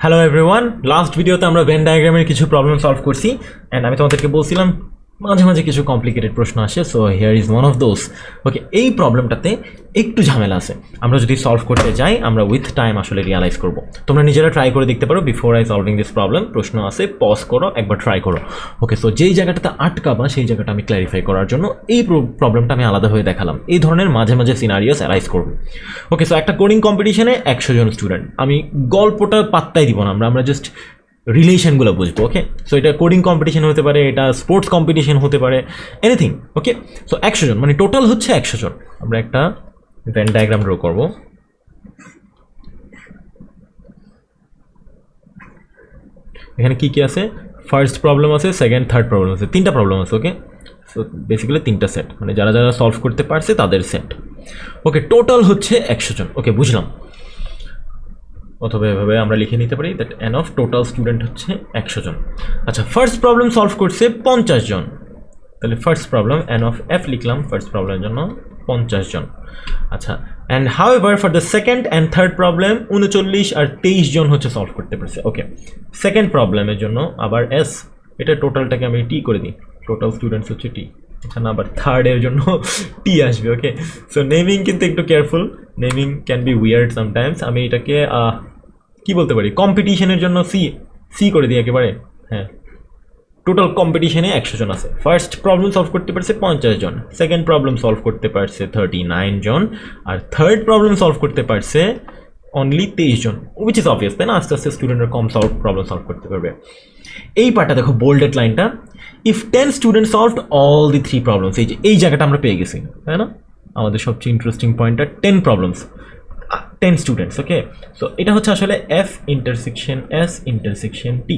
Hello everyone last ভিডিওতে আমরা when ডায়াগ্রামের কিছু প্রবলেম সলভ করছি অ্যান্ড আমি তোমাদেরকে বলছিলাম মাঝে মাঝে কিছু কমপ্লিকেটেড প্রশ্ন আসে so here is one of those okay এই প্রবলেমটাতে একটু ঝামেলা আছে। আমরা যদি সলভ করতে যাই, আমরা উইথ টাইম আসলে রিয়ালাইজ করব। তোমরা নিজেরা ট্রাই করে দেখতে পারো before I solving this problem প্রশ্ন আছে পজ করো, একবার ট্রাই করো। ওকে সো যেই জায়গাটাতে আটকাবা, সেই জায়গাটা আমি ক্ল্যারিফাই করার জন্য এই প্রবলেমটা আমি আলাদা হয়ে দেখালাম। এই ধরনের মাঝে মাঝে সিনারিওস অ্যারাইজ করব। ওকে সো একটা কোডিং কম্পিটিশনে একশো জন স্টুডেন্ট আমি গল্পটা পাত্তাই দিব না, আমরা আমরা জাস্ট রিলেশনগুলো বুঝব ওকে সো এটা কোডিং কম্পিটিশন হতে পারে, এটা স্পোর্টস কম্পিটিশন হতে পারে এনিথিং ওকে সো একশো জন মানে টোটাল হচ্ছে একশো জন। আমরা একটা ভেন ডায়াগ্রাম ড্র করব। এখানে কি কি আছে? ফার্স্ট প্রবলেম আছে সেকেন্ড থার্ড প্রবলেম আছে, তিনটা প্রবলেম আছে ওকে সো বেসিক্যালি তিনটা সেট মানে যারা যারা সলভ করতে পারছে তাদের সেট ওকে টোটাল হচ্ছে একশো জন ওকে বুঝলাম। অথবা এভাবে আমরা লিখে নিতে পারি that N of total student হচ্ছে একশো জন। আচ্ছা ফার্স্ট প্রবলেম সলভ করছে পঞ্চাশ জন। তাহলে first problem N of F লিখলাম ফার্স্ট প্রবলেমের জন্য পঞ্চাশ জন। আচ্ছা and however for the second and third problem উনচল্লিশ আর তেইশ জন হচ্ছে সলভ করতে পারছে। ওকে সেকেন্ড প্রবলেমের জন্য আবার এস এটা টোটালটাকে আমি টি করে দিই। টোটাল স্টুডেন্টস হচ্ছে টি আচ্ছা না আবার থার্ডের জন্য টি আসবে ওকে সো নেমিং কিন্তু একটু careful naming can be weird sometimes আমি এটাকে কি বলতে পারি? কম্পিটিশনের জন্য সি সি করে দিই একেবারে। হ্যাঁ। টোটাল কম্পিটিশনে একশো জন আছে। ফার্স্ট প্রবলেম সলভ করতে পারছে পঞ্চাশ জন। সেকেন্ড প্রবলেম সলভ করতে পারছে থার্টি নাইন জন। আর থার্ড প্রবলেম সলভ করতে পারছে অনলি তেইশ জন উইচ ইজ অবভিয়াস তাই না? আস্তে আস্তে স্টুডেন্টরা কম সলভ প্রবলেম সলভ করতে পারবে। এই পার্টটা দেখো বোল্ডেড লাইনটা if ten student solve all the three problems এই যে, এই জায়গাটা আমরা পেয়ে গেছি, তাই না? আমাদের সবচেয়ে ইন্টারেস্টিং পয়েন্টটা ten problems ten students okay so এটা হচ্ছে আসলে F intersection S intersection T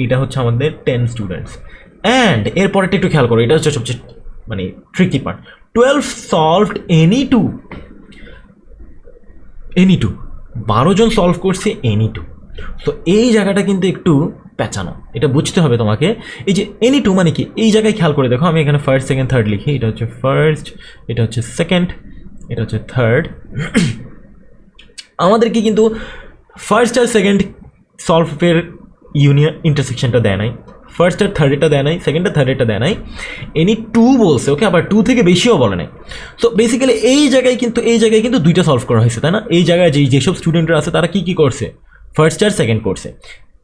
এইটা হচ্ছে আমাদের টেন স্টুডেন্টস অ্যান্ড এরপরেটা একটু খেয়াল করো, এটা হচ্ছে সবচেয়ে মানে tricky part twelve solved any two any two বারো জন সলভ করছে এনি টু তো এই জায়গাটা কিন্তু একটু পেঁচানো। এটা বুঝতে হবে তোমাকে। এই যে এনি টু মানে কি? এই জায়গায় খেয়াল করে দেখো, আমি এখানে ফার্স্ট সেকেন্ড থার্ড লিখি। এটা হচ্ছে ফার্স্ট এটা হচ্ছে সেকেন্ড এটা হচ্ছে থার্ড আমাদেরকে কিন্তু ফার্স্ট আর সেকেন্ড সলভের ইউনিয়ন ইন্টারসেকশনটা দেয় নাই। ফার্স্ট আর থার্ডেরটা দেয় নাই সেকেন্ড আর থার্ডেরটা দেয় নাই। এনি টু বলছে ওকে আবার টু থেকে বেশিও বলে নাই। সো বেসিক্যালি এই জায়গায় কিন্তু, এই জায়গায় কিন্তু দুইটা সলভ করা হয়েছে, তাই না? এই জায়গায় যেই, যেসব স্টুডেন্টরা আছে, তারা কি কি করছে? ফার্স্ট আর সেকেন্ড করছে।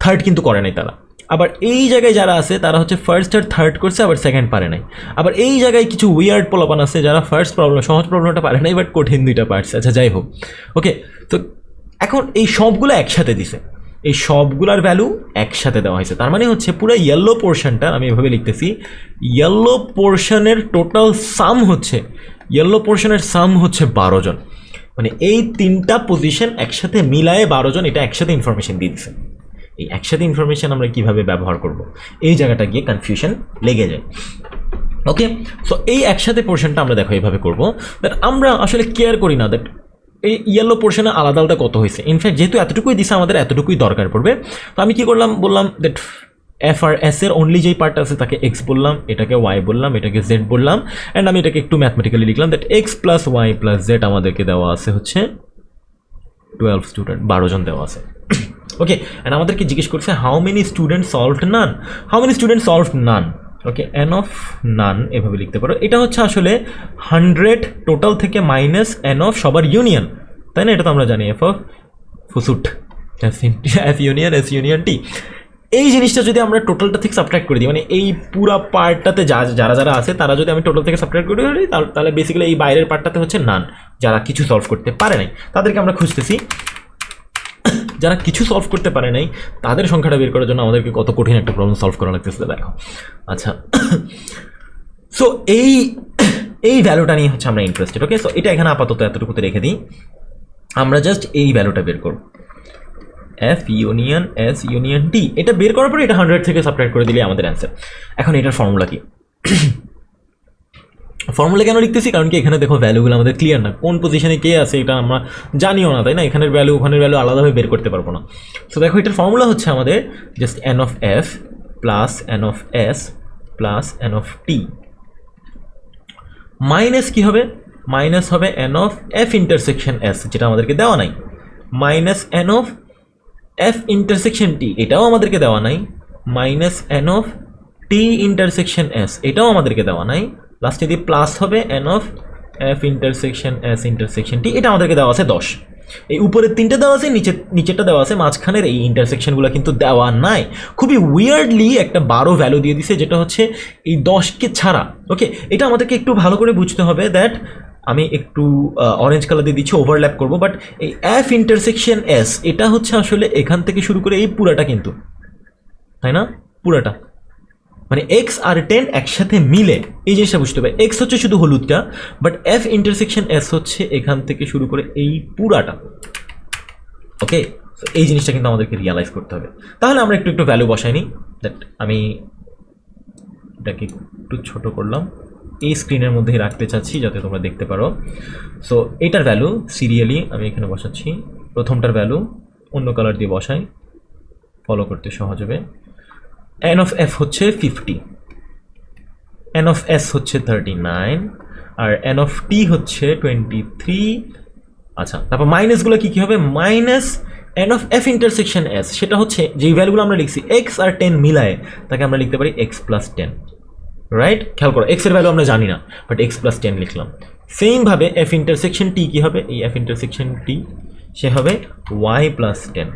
থার্ড কিন্তু করে নাই তারা। আবার এই জায়গায় যারা আছে, তারা হচ্ছে ফার্স্ট আর থার্ড করছে আবার সেকেন্ড পারে নাই। আবার এই জায়গায় কিছু উইয়ার্ড পোলাপান আছে যারা ফার্স্ট প্রবলেম সহজ প্রবলেমটা পারে নাই বাট কঠিন দুইটা পারছে আচ্ছা যাই হোক। ওকে তো এখন এই সবগুলো একসাথে দিছে। এই সবগুলার ভ্যালু একসাথে দেওয়া হয়েছে। তার মানে হচ্ছে পুরো ইয়েলো পোর্শনটা আমি এভাবে লিখতেছি ইয়েলো পোর্শনের টোটাল সাম হচ্ছে ইয়েলো পোর্শনের সাম হচ্ছে বারো জন। মানে এই তিনটা পজিশন একসাথে মিলায়ে বারো জন, এটা একসাথে ইনফরমেশন দিয়ে দিছে। এই একসাথে ইনফরমেশন আমরা কীভাবে ব্যবহার করব? এই জায়গাটা গিয়ে কনফিউশন লেগে যায়। ওকে সো এই একসাথে পোর্শনটা আমরা দেখো এইভাবে করব। দ্যাট আমরা আসলে কেয়ার করি না দ্যাট এই ইয়েলো পোর্শনে আলাদা আলাদা কত হয়েছে? ইনফ্যাক্ট যেহেতু এতটুকুই দিছে, আমাদের এতটুকুই দরকার পড়বে। তো আমি কি করলাম? বললাম দ্যাট এফ আর এস এর অনলি যেই পার্ট আছে, তাকে এক্স বললাম, এটাকে ওয়াই বললাম, এটাকে জেড বললাম অ্যান্ড আমি এটাকে একটু ম্যাথমেটিক্যালি লিখলাম that X plus Y plus Z আমাদেরকে দেওয়া আছে হচ্ছে টুয়েলভ স্টুডেন্ট বারো জন দেওয়া আছে। ওকে অ্যান্ড আমাদেরকে জিজ্ঞেস করছে how many student solved none how many student solved none okay N of none এভাবে লিখতে পারো। এটা হচ্ছে আসলে হান্ড্রেড টোটাল থেকে মাইনাস এন অফ সবার ইউনিয়ন তাই না? এটা তো আমরা জানি F of ফুসুট। F union S union T এই জিনিসটা যদি আমরা টোটালটা থেকে সাবট্রাক্ট করে দিই মানে এই পুরা পার্টটাতে যা, যারা যারা আছে, তারা যদি আমি টোটাল থেকে সাবট্রাক্ট করে দিই, তাহলে বেসিক্যালি এই বাইরের পার্টটাতে হচ্ছে নান যারা কিছু সলভ করতে পারে নাই। তাদেরকে আমরা খুঁজতেছি যারা কিছু সলভ করতে পারে নাই, তাদের সংখ্যাটা বের করার জন্য আমাদেরকে কত কঠিন একটা প্রবলেম সলভ করা লাগতেছে, দেখো। আচ্ছা। সো এই এই ভ্যালুটা নিয়ে হচ্ছে আমরা ইন্টারেস্টেড ওকে সো এটা এখানে আপাতত এতটুকুতে রেখে দিই। আমরা জাস্ট এই ভ্যালুটা বের করব। F union S union T এটা বের করার পরে এটা হান্ড্রেড থেকে সাবট্রাক্ট করে দিলে আমাদের অ্যান্সার এখন এটার ফর্মুলা কি? ফর্মুলা কেন লিখতেছি? কারণ কি, এখানে দেখো ভ্যালুগুলো আমাদের ক্লিয়ার না। কোন পজিশনে কে আছে, এটা আমরা জানিও না, তাই না? এখানের ভ্যালু ওখানের ভ্যালু আলাদাভাবে বের করতে পারব না। সো দেখো, এটার ফর্মুলা হচ্ছে আমাদের just N of F plus N of S plus N of T minus কি হবে? মাইনাস হবে N of F intersection S যেটা আমাদেরকে দেওয়া নাই। Minus N of F intersection T এটাও আমাদেরকে দেওয়া নাই। Minus N of T intersection S এটাও আমাদেরকে দেওয়া নাই। লাস্টে দিয়ে প্লাস হবে N of F intersection S intersection T, এটা আমাদেরকে দেওয়া আছে দশ। এই উপরের তিনটে দেওয়া আছে নিচে নিচেরটা দেওয়া আছে, মাঝখানের এই ইন্টারসেকশনগুলো কিন্তু দেওয়া নাই। খুবই উইয়ার্ডলি একটা বারো ভ্যালু দিয়ে দিছে, যেটা হচ্ছে এই দশকে ছাড়া। ওকে এটা আমাদেরকে একটু ভালো করে বুঝতে হবে দ্যাট আমি একটু অরেঞ্জ কালার দিয়ে দিচ্ছি ওভারল্যাপ করব বাট এই এফ ইন্টারসেকশন এস এটা হচ্ছে আসলে এখান থেকে শুরু করে এই পুরাটা কিন্তু। তাই না? পুরাটা। মানে এক্স আর টেন একসাথে মিলে, এই জিনিসটা বুঝতে হবে। এক্স হচ্ছে শুধু হলুদটা বাট এফ ইন্টারসেকশন এস হচ্ছে এখান থেকে শুরু করে এই পুরাটা। ওকে এই জিনিসটা কিন্তু আমাদেরকে রিয়ালাইজ করতে হবে। তাহলে আমরা একটু একটু ভ্যালু বসাই নিই। দ্যাট আমি এটাকে একটু ছোট করলাম। এই স্ক্রিনের মধ্যেই রাখতে চাচ্ছি, যাতে তোমরা দেখতে পারো। সো এটার ভ্যালু সিরিয়ালি আমি এখানে বসাচ্ছি। প্রথমটার ভ্যালু অন্য কালার দিয়ে বসাই। ফলো করতে সহজ হবে। এন অফ এফ হচ্ছে ফিফটি এন অফ এস হচ্ছে থার্টি নাইন আর এন অফ টি হচ্ছে টোয়েন্টি থ্রি আচ্ছা তারপর মাইনাসগুলো কী কী হবে? Minus N of F intersection S সেটা হচ্ছে যেই ভ্যালুগুলো আমরা লিখছি এক্স আর টেন মিলায় তাকে আমরা লিখতে পারি এক্স প্লাস টেন রাইট খেয়াল করো এক্সের ভ্যালু আমরা জানি না বাট এক্স প্লাস টেন লিখলাম। সেমভাবে এফ ইন্টারসেকশন টি কী হবে? এই এফ ইন্টারসেকশন টি সে হবে ওয়াই প্লাস টেন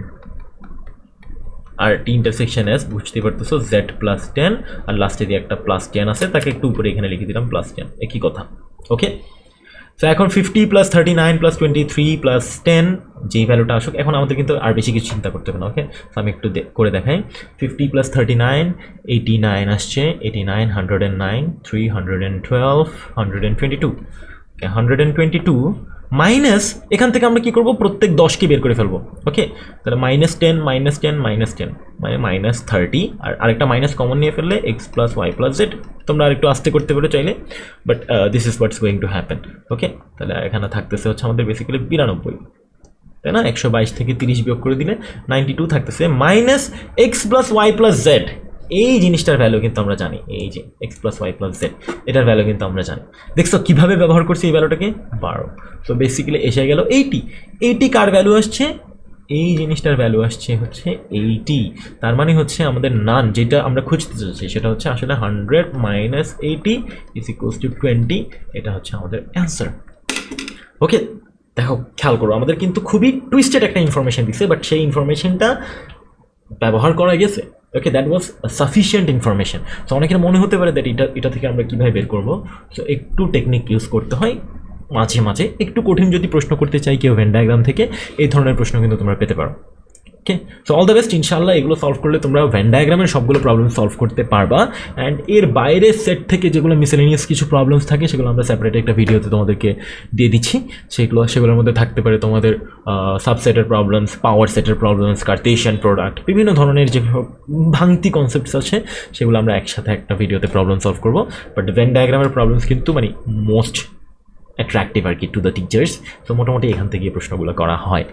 আর টি ইন্টারসেকশন এস বুঝতে পারতেছো জেড প্লাস টেন আর লাস্টে দিয়ে একটা প্লাস টেন আছে, তাকে একটু উপরে এখানে লিখে দিলাম প্লাস টেন একই কথা ওকে তো এখন fifty plus thirty nine plus twenty three plus ten যেই ভ্যালুটা আসুক, এখন আমাদের কিন্তু আর বেশি কিছু চিন্তা করতে হবে না ওকে তো আমি একটু করে দেখাই। Fifty plus thirty nine eighty nine আসছে eighty nine hundred and nine three hundred and twelve hundred and twenty two hundred and twenty two minus এখান থেকে আমরা কি করব? প্রত্যেক দশকে বের করে ফেলব। ওকে তাহলে minus ten minus ten minus ten. মানে মাইনাস থার্টি। আর আরেকটা মাইনাস কমন নিয়ে ফেললে X plus Y plus Z তোমরা আরেকটু আস্তে করতে পারো চাইলে। But this is what's going to happen okay তাহলে এখানে থাকতেছে হচ্ছে আমাদের বেসিক্যালি বিরানব্বই। তাই না? একশো বাইশ থেকে তিরিশ বিয়োগ করে দিলে নাইনটি টু থাকতেছে। Minus X plus Y plus Z এই জিনিসটার ভ্যালু কিন্তু আমরা জানি, এই যে X plus Y plus Z এটার ভ্যালু কিন্তু আমরা জানি। দেখছ কীভাবে ব্যবহার করছি এই ভ্যালুটাকে বারো তো বেসিক্যালি এসে গেল এইটি এইটি কার ভ্যালু আসছে? এই জিনিসটার ভ্যালু আসছে হচ্ছে এইটি তার মানে হচ্ছে আমাদের নান যেটা আমরা খুঁজতে চাচ্ছি সেটা হচ্ছে আসলে hundred minus eighty is equals to twenty এটা হচ্ছে আমাদের অ্যান্সার ওকে দেখো, খেয়াল করো, আমাদের কিন্তু খুবই টুইস্টেড একটা ইনফরমেশন দিচ্ছে বাট সেই ইনফরমেশনটা ব্যবহার করা গেছে? Okay that was sufficient information so অনেকের মনে হতে পারে দ্যাট এটা এটা থেকে আমরা কীভাবে বের করব? সো একটু টেকনিক ইউজ করতে হয়। মাঝে মাঝে একটু কঠিন যদি প্রশ্ন করতে চাই কেউ ভেন ডায়াগ্রাম থেকে, এই ধরনের প্রশ্ন কিন্তু তোমরা পেতে পারো। Okay so all the best ইনশাল্লাহ এগুলো সলভ করলে তোমরা ভ্যান ডায়াগ্রামের সবগুলো প্রবলেম সলভ করতে পারবা। অ্যান্ড এর বাইরের সেট থেকে যেগুলো মিসেলেনিয়াস কিছু প্রবলেমস থাকে, সেগুলো আমরা সেপারেট একটা ভিডিওতে তোমাদেরকে দিয়ে দিচ্ছি। সেগুলো, সেগুলোর মধ্যে থাকতে পারে তোমাদের সাবসেটের প্রবলেমস পাওয়ার সেটের প্রবলেমস কার্টেশিয়ান প্রোডাক্ট বিভিন্ন ধরনের যে ভাঙতি কনসেপ্টস আছে, সেগুলো আমরা একসাথে একটা ভিডিওতে প্রবলেম সলভ করব। বাট ভ্যান ডায়াগ্রামের প্রবলেমস কিন্তু মানে মোস্ট অ্যাট্রাক্টিভ আর কি টু দ্য টিচার্স তো মোটামুটি এখান থেকে প্রশ্নগুলো করা হয়।